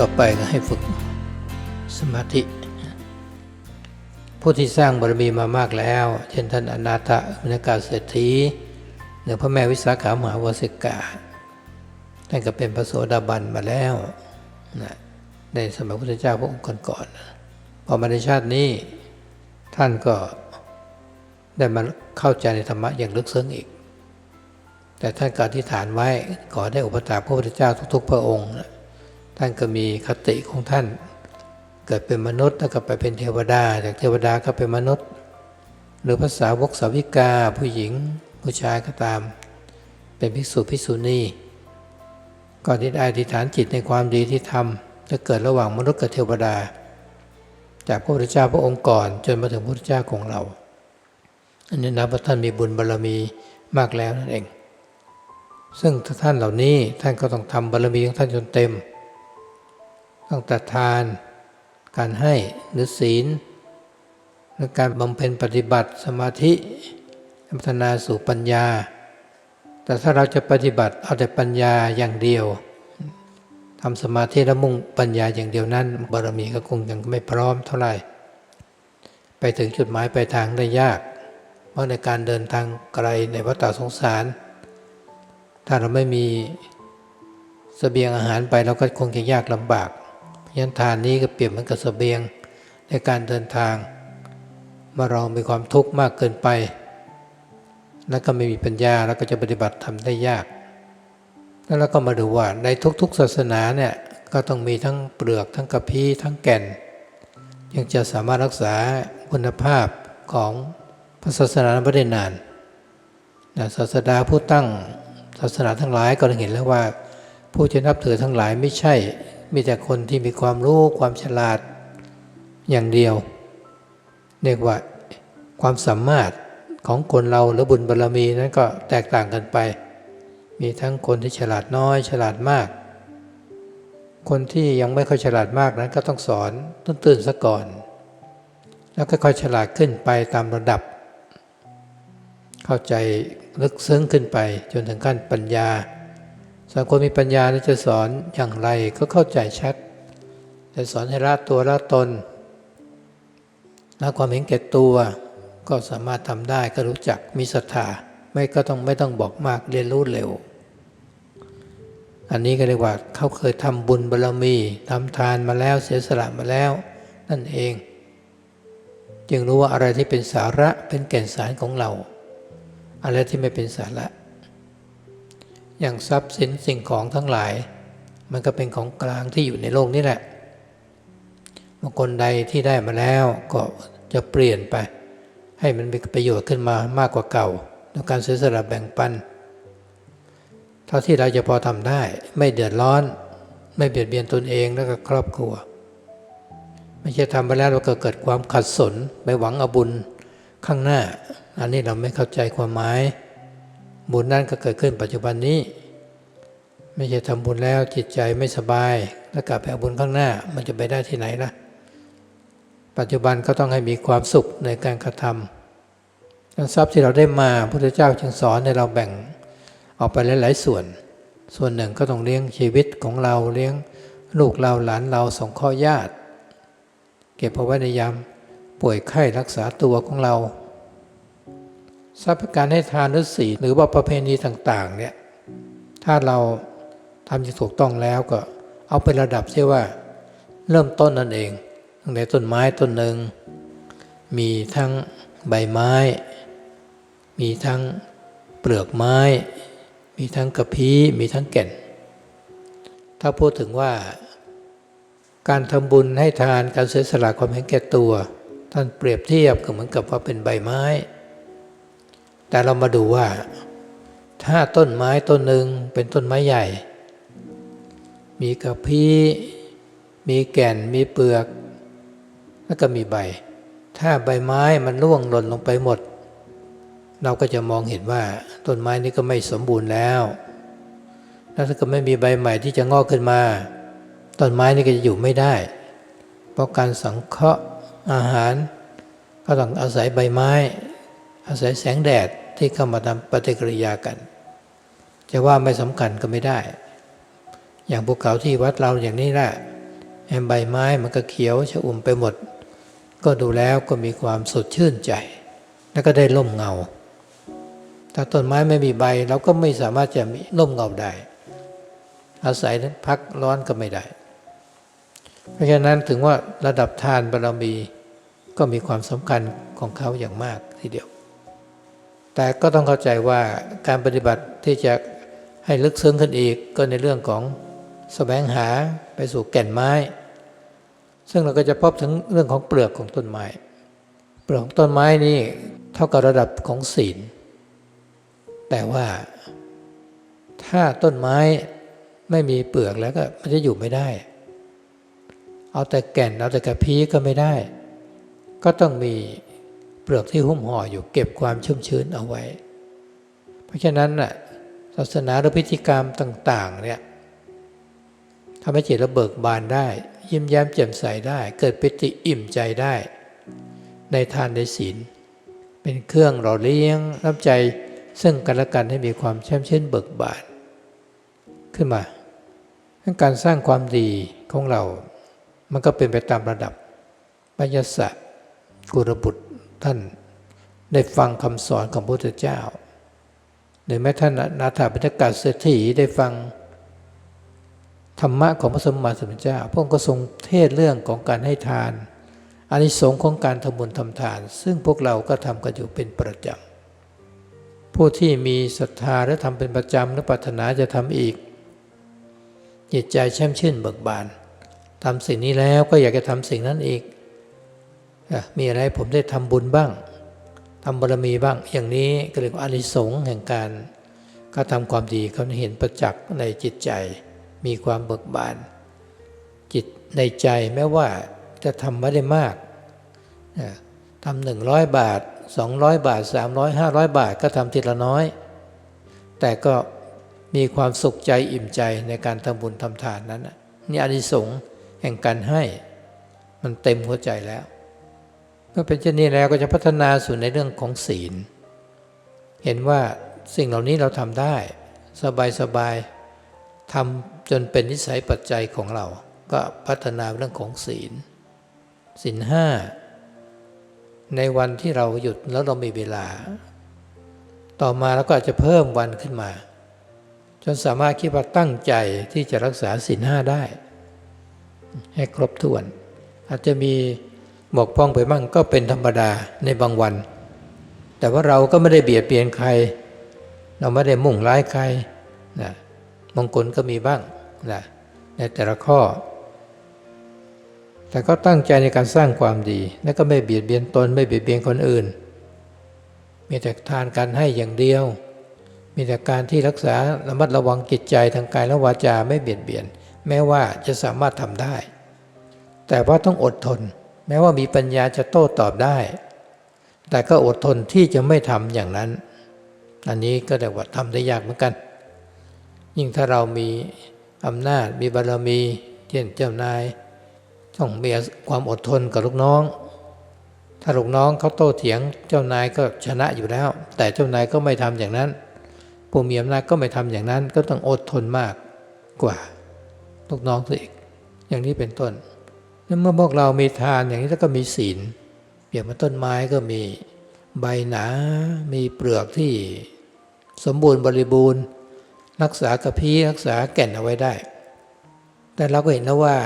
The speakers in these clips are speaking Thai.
ต่อไปก็ให้ฝึกสมาธิ ผู้ที่สร้างบารมีมามากแล้ว เช่นท่านอนาถมนกาเศรษฐีหรือพระแม่วิสาขามหาวสิกาท่านก็เป็นพระโสดาบันมาแล้วนะในสมัยพุทธเจ้าพระองค์ก่อนๆพอมาในชาตินี้ท่านก็ได้มาเข้าใจในธรรมะอย่างลึกซึ้งอีก แต่ท่านก็อธิษฐานไว้ขอได้อุปถากพระพุทธเจ้าทุก ๆ พระองค์นะ ท่านก็มีคติของท่าน เกิดเป็นมนุษย์แล้วก็ไปเป็นเทวดา จากเทวดาก็เป็นมนุษย์ หรือภาษาวกสาวิกาผู้หญิงผู้ชายก็ตาม เป็นภิกษุภิกษุณีก่อนที่ได้อธิษฐานจิตในความดีที่ทำจะเกิดระหว่างมนุษย์กับเทวดา จากพระพุทธเจ้าพระองค์ก่อนจนมาถึงพระพุทธเจ้าของเรา อันนี้นับว่าท่านมีบุญบารรมีมากแล้วนั่นเอง ซึ่งถ้าท่านเหล่านี้ท่านก็ต้องทำบารรมีของท่านจนเต็ม ต้องตัดทาน การให้หรือศีลหรือการบำเพ็ญปฏิบัติสมาธิพัฒนาสู่ปัญญา แต่ถ้าเราจะปฏิบัติเอาแต่ปัญญาอย่างเดียวทำสมาธิแล้วมุ่งปัญญาอย่างเดียวนั้นบารมีก็คงยังไม่พร้อมเท่าไหร่ ไปถึงจุดหมายปลายทางได้ยาก เพราะในการเดินทางไกลในวัฏสงสาร ถ้าเราไม่มีสเสบียงอาหารไปเราก็คงจะยากลำบาก เพราะฉะนั้นทานนี้ก็เปรียบเหมือนกับสเสบียงในการเดินทาง เมื่อเรามีความทุกข์มากเกินไป แล้วก็ไม่มีปัญญาแล้วก็จะปฏิบัติทำได้ยาก แล้วเราก็มาดูว่าในทุกๆศาสนาเนี่ยก็ต้องมีทั้งเปลือกทั้งกระพี้ทั้งแก่นยังจะสามารถรักษาคุณภาพของพระศาสนาไม่ได้นานนะศาสดาผู้ตั้งศาสนาทั้งหลายก็เห็นแล้วว่า ผู้จะนับถือทั้งหลายไม่ใช่ มีแต่คนที่มีความรู้ความฉลาดอย่างเดียว เรียกว่าความสามารถของคนเราหรือบุญบารรมีนั้นก็แตกต่างกันไป มีทั้งคนที่ฉลาดน้อยฉลาดมาก คนที่ยังไม่ค่อยฉลาดมากนั้นก็ต้องสอนต้นตื่นซะก่อน แล้วก็ค่อยฉลาดขึ้นไปตามระดับ เข้าใจลึกซึ้งขึ้นไปจนถึงขั้นปัญญา ส่วนคนมีปัญญาจะสอนอย่างไรก็เข้าใจชัด จะสอนให้ละตัวละตนละความเห็นแก่ตัว ก็สามารถทำได้ก็รู้จักมีศรัทธาไม่ก็ต้องไม่ต้องบอกมากเรียนรู้เร็ว อันนี้ก็เรียกว่าเขาเคยทำบุญบารรมีทำทานมาแล้วเสียสละมาแล้ว นั่นเอง จึงรู้ว่าอะไรที่เป็นสาระเป็นแก่นสารของเรา อะไรที่ไม่เป็นสาระ อย่างทรัพย์สินสิ่งของทั้งหลาย มันก็เป็นของกลางที่อยู่ในโลกนี้แหละบางคนใดที่ได้มาแล้วก็จะเปลี่ยนไป ให้มันมีประโยชน์ขึ้นมามากกว่าเก่าในการเสียสละแบ่งปัน เท่าที่เราจะพอทำได้ไม่เดือดร้อน ไม่เบียดเบียนตนเองแล้วก็ครอบครัว ไม่ใช่ทำไปแล้วเราก็เกิดความขัดสนไปหวังอบุญข้างหน้า อันนี้เราไม่เข้าใจความหมาย บุญนั่นก็เกิดขึ้นปัจจุบันนี้ ไม่ใช่ทำบุญแล้วจิตใจไม่สบาย แล้วกลับไปเอาบุญข้างหน้ามันจะไปได้ที่ไหนล่ะ ปัจจุบันก็ต้องให้มีความสุขในการกระทำทรัพย์ที่เราได้มาพระพุทธเจ้าจึงสอนให้เราแบ่งออกไปหลาย ๆ ส่วน ส่วนหนึ่งก็ต้องเลี้ยงชีวิตของเราเลี้ยงลูกเราหลานเราสงเคราะห์ญาติ เก็บเอาไว้ในยามป่วยไข้รักษาตัวของเรา ทรัพย์การให้ทานหรือศีลหรือว่าประเพณีต่างๆเนี่ยถ้าเราทำอย่างถูกต้องแล้วก็เอาเป็นระดับที่ว่าเริ่มต้นนั่นเองตั้งแต่ต้นไม้ต้นหนึ่งมีทั้งใบไม้ มีทั้งเปลือกไม้ มีทั้งกระพี้มีทั้งแก่น ถ้าพูดถึงว่า การทำบุญให้ทานการเสียสละความเห็นแก่ตัว ท่านเปรียบเทียบก็เหมือนกับว่าเป็นใบไม้ แต่เรามาดูว่า ถ้าต้นไม้ต้นหนึ่งเป็นต้นไม้ใหญ่ มีกระพี้มีแก่นมีเปลือก แล้วก็มีใบ ถ้าใบไม้มันร่วงหล่นลงไปหมด เราก็จะมองเห็นว่าต้นไม้นี้ก็ไม่สมบูรณ์แล้วแล้วถ้าก็ไม่มีใบใหม่ที่จะงอกขึ้นมา ต้นไม้นี้ก็จะอยู่ไม่ได้ เพราะการสังเคราะห์อาหาร ก็ต้องอาศัยใบไม้ อาศัยแสงแดดที่เข้ามาทำปฏิกิริยากัน จะว่าไม่สำคัญก็ไม่ได้ อย่างภูเขาที่วัดเราอย่างนี้แหละแใบไม้มันก็เขียวชะอุ่มไปหมด ก็ดูแล้วก็มีความสดชื่นใจ แล้วก็ได้ร่มเงา ถ้าต้นไม้ไม่มีใบเราก็ไม่สามารถจะมีร่มเงาได้ อาศัยนั้นพักร้อนก็ไม่ได้ เพราะฉะนั้นถึงว่าระดับทานบารมีก็มีความสำคัญของเขาอย่างมากทีเดียว แต่ก็ต้องเข้าใจว่าการปฏิบัติที่จะให้ลึกซึ้งขึ้นอีกก็ในเรื่องของแสวงหาไปสู่แก่นไม้ ซึ่งเราก็จะพบถึงเรื่องของเปลือกของต้นไม้ เปลือกของต้นไม้นี่เท่ากับระดับของศีล แต่ว่าถ้าต้นไม้ไม่มีเปลือกแล้วก็มันจะอยู่ไม่ได้ เอาแต่แก่นเอาแต่กระพี้ก็ไม่ได้ ก็ต้องมี เปลือกที่หุ้มห่ออยู่เก็บความชุ่มชื้นเอาไว้ เพราะฉะนั้นน่ะศาสนาหรือพิธีกรรมต่างๆเนี่ยทำให้จิตเราเบิกบานได้ ยิ้มแย้มแจ่มใสได้ เกิดปิติอิ่มใจได้ ในทานในศีล เป็นเครื่องหล่อเลี้ยงน้ำใจซึ่งกันและกันให้มีความแช่มชื่นเบิกบานขึ้นมาการสร้างความดีของเรา มันก็เป็นไปตามระดับปัญญาสะกุรบุตร ท่านได้ฟังคำสอนของพระพุทธเจ้าหรือแม้ท่านนาถาปิฎกาเศรษฐีได้ฟังธรรมะของพระสมมาสมุทธเจ้า พระองค์ก็ทรงเทศเรื่องของการให้ทานอานิสงส์ของการทำบุญทำทาน ซึ่งพวกเราก็ทำกันอยู่เป็นประจำผู้ที่มีศรัทธาและทำเป็นประจำและปรารถนาจะทำอีก จิตใจแช่มชื่นเบิกบานทำสิ่งนี้แล้วก็อยากจะทำสิ่งนั้นอีก มีอะไรผมได้ทำบุญบ้างทำบารมีบ้าง อย่างนี้ก็เรียกว่าอานิสงส์แห่งการกระทำความดีเขาเห็นประจักษ์ในจิตใจ มีความเบิกบาน จิตในใจแม้ว่าจะทำไม่ได้มากทำหนึ่งร้อยบาทสองร้อยบาทสามร้อยห้าร้อยบาทก็ทำทีละน้อย แต่ก็มีความสุขใจอิ่มใจในการทำบุญทำทานนั้นนี่อานิสงส์แห่งการให้มันเต็มหัวใจแล้ว มื่อเป็นเช่นนี้แล้วก็จะพัฒนาสู่ในเรื่องของศีล เห็นว่าสิ่งเหล่านี้เราทำได้สบายสบายทำจนเป็นนิสัยปัจจัยของเรา ก็พัฒนาเรื่องของศีลศีลห้าในวันที่เราหยุดแล้วเรามีเวลา ต่อมาเราก็อาจจะเพิ่มวันขึ้นมา จนสามารถคิดว่าตั้งใจที่จะรักษาศีลห้าได้ ให้ครบถ้วน อาจจะมี บกพร่องไปบ้างก็เป็นธรรมดาในบางวัน แต่ว่าเราก็ไม่ได้เบียดเบียนใคร เราไม่ได้มุ่งร้ายใครนะมงคลก็มีบ้างนะในแต่ละข้อ แต่ก็ตั้งใจในการสร้างความดี และก็ไม่เบียดเบียนตนไม่เบียดเบียนคนอื่น มีแต่ทานการให้อย่างเดียว มีแต่การที่รักษาระมัดระวังจิตใจทางกายและวาจาไม่เบียดเบียน แม้ว่าจะสามารถทำได้ แต่ว่าต้องอดทน แม้ว่ามีปัญญาจะโต้ตอบได้ แต่ก็อดทนที่จะไม่ทำอย่างนั้น อันนี้ก็แต่ว่าทำได้ยากเหมือนกัน ยิ่งถ้าเรามีอำนาจมีบารมีเช่นเจ้านายต้องมีความอดทนกับลูกน้อง ถ้าลูกน้องเขาโต้เถียง เจ้านายก็ชนะอยู่แล้ว แต่เจ้านายก็ไม่ทำอย่างนั้นผู้มีอำนาจก็ไม่ทำอย่างนั้น ก็ต้องอดทนมากกว่าลูกน้องตัวเองอย่างนี้เป็นต้น แล้วเมื่อพวกเรามีทานอย่างนี้แล้วก็มีศีลเปรียบเหมือนต้นไม้ก็มีใบหนา มีเปลือกที่สมบูรณ์บริบูรณ์ รักษากระพี้รักษาแก่นเอาไว้ได้ แต่เราก็เห็นแล้วว่า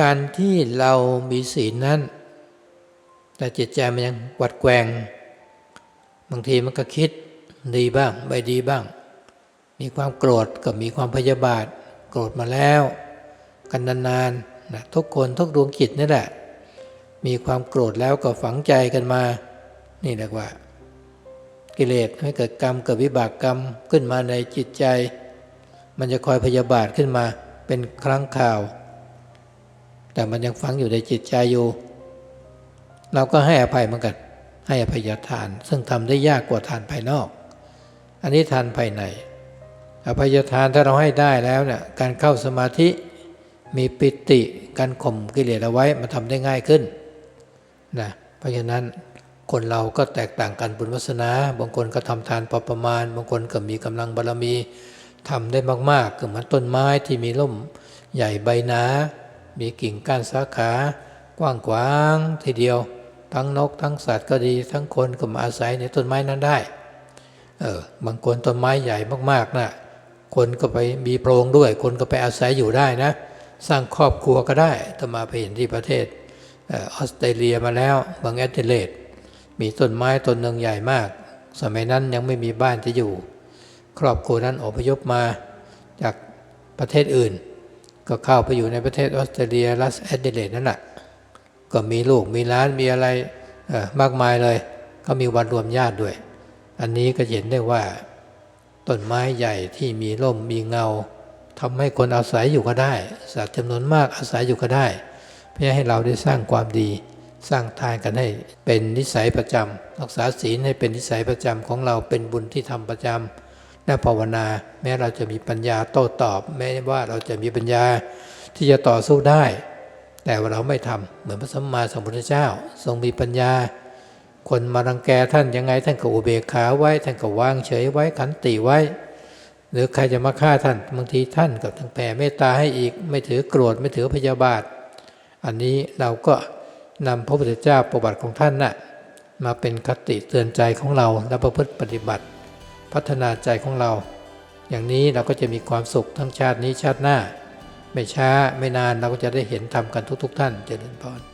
การที่เรามีศีลนั้น แต่จิตใจมันยังวัดแกงบางทีมันก็คิดดีบ้างไม่ดีบ้าง มีความโกรธกับมีความพยาบาท โกรธมาแล้ว กันนานๆ นะทุกคนทุกดวงจิตนี่แหละ มีความโกรธแล้วก็ฝังใจกันมา นี่เรียกว่า กิเลสให้เกิดกรรมเกิดวิบากกรรมขึ้นมาในจิตใจ มันจะคอยพยาบาทขึ้นมาเป็นครั้งข่าว แต่มันยังฝังอยู่ในจิตใจอยู่ เราก็ให้อภัยเหมือนกันให้อภัยทาน ซึ่งทำได้ยากกว่าทานภายนอก อันนี้ทานภายในอภัยทานถ้าเราให้ได้แล้วเนี่ยการเข้าสมาธิ มีปิติการข่มกิเลสเอาไว้มาทำได้ง่ายขึ้นนะเพราะฉะนั้นคนเราก็แตกต่างกันบุญวัสนา บางคนก็ทำทานพอประมาณ บางคนก็มีกำลังบารรมีทำได้มากๆก็เหมือนต้นไม้ที่มีร่มใหญ่ใบหนา มีกิ่งก้านสาขากว้างขวางทีเดียว ทั้งนก ทั้งสัตว์ก็ดีทั้งคนก็มาอาศัยในต้นไม้นั้นได้เออบางคนต้นไม้ใหญ่มากๆนะคนก็ไปมีโพรงด้วย คนก็ไปอาศัยอยู่ได้นะ สร้างครอบครัวก็ได้ถ้ามาไปเห็นที่ประเทศออสเตรเลียมาแล้วบางแอดเดเลดมีต้นไม้ต้นหนึ่งใหญ่มาก สมัยนั้นยังไม่มีบ้านจะอยู่ ครอบครัวนั้นอพยพมาจากประเทศอื่น ก็เข้าไปอยู่ในประเทศออสเตรเลียลัสแอดเดเลดนั่นแหละก็มีลูกมีร้านมีอะไรมากมายเลย ก็มีวันรวมญาติด้วย อันนี้ก็เห็นได้ว่าต้นไม้ใหญ่ที่มีร่มมีเงา ทำให้คนอาศัยอยู่ก็ได้ สัตว์จำนวนมากอาศัยอยู่ก็ได้ เพื่อให้เราได้สร้างความดี สร้างทานกันให้เป็นนิสัยประจำรักษาศีลให้เป็นนิสัยประจำของเราเป็นบุญที่ทำประจำและภาวนา แม้เราจะมีปัญญาโต้ตอบ แม้ว่าเราจะมีปัญญาที่จะต่อสู้ได้ แต่ว่าเราไม่ทำเหมือนพระสัมมาสัมพุทธเจ้า ทรงมีปัญญา คนมารังแกท่านยังไงท่านก็อุเบกขาไว้ท่านก็วางเฉยไว้ขันติไว้ หรือใครจะมาฆ่าท่านบางทีท่านก็ทั้งแผ่เมตตาให้อีก ไม่ถือโกรธไม่ถือพยาบาท อันนี้เราก็นำพระพุทธเจ้าประวัติของท่านน่ะมาเป็นคติเตือนใจของเราและประพฤติปฏิบัติ พัฒนาใจของเรา อย่างนี้เราก็จะมีความสุขทั้งชาตินี้ชาติหน้า ไม่ช้าไม่นานเราก็จะได้เห็นทำกันทุก ๆ ท่านเจริญพร